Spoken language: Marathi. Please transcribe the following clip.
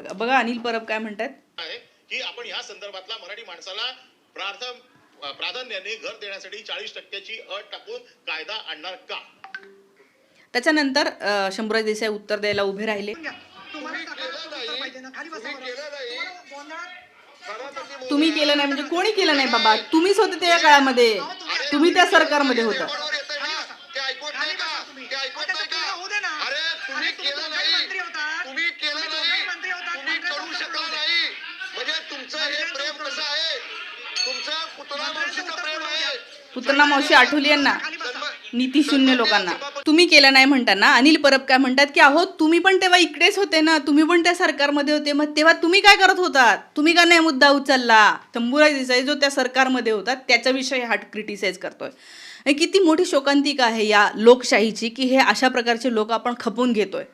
बघा अनिल परब काय म्हणतात. की आपण या संदर्भातला मराठी माणसाला प्राधान्याने घर देण्यासाठी चाळीस टक्क्याची अट टाकून कायदा आणणार का? त्याच्यानंतर शंभूराज देसाई उत्तर द्यायला उभे राहिले. तुम्ही केलं नाही. म्हणजे कोणी केलं नाही बाबा? तुम्हीच होते त्या काळामध्ये. तुम्ही त्या सरकारमध्ये होता. तुमचं हे मंत्र्यांचं प्रेम उत्तर कसं आहे? तुमचं पुतळा मावशीचं उत्तर प्रेम पूर्ण आहे. द्या. पुतना मावशी आठवली यांना? खाली बसा. नीती शून्य लोकांना. तुम्ही केलं नाही म्हणताना अनिल परब काय म्हणतात की अहो तुम्ही पण तेव्हा इकडेच होते ना तुम्ही पण त्या सरकारमध्ये होते मग तेव्हा तुम्ही काय करत होतात तुम्ही का नाही मुद्दा उचलला? शंभूराज देसाई जो त्या सरकारमध्ये होता त्याच्याविषयी हा क्रिटिसाइज करतोय. हे किती मोठी शोकांतिका आहे या लोकशाहीची की हे अशा प्रकारचे लोक आपण खपून घेतोय.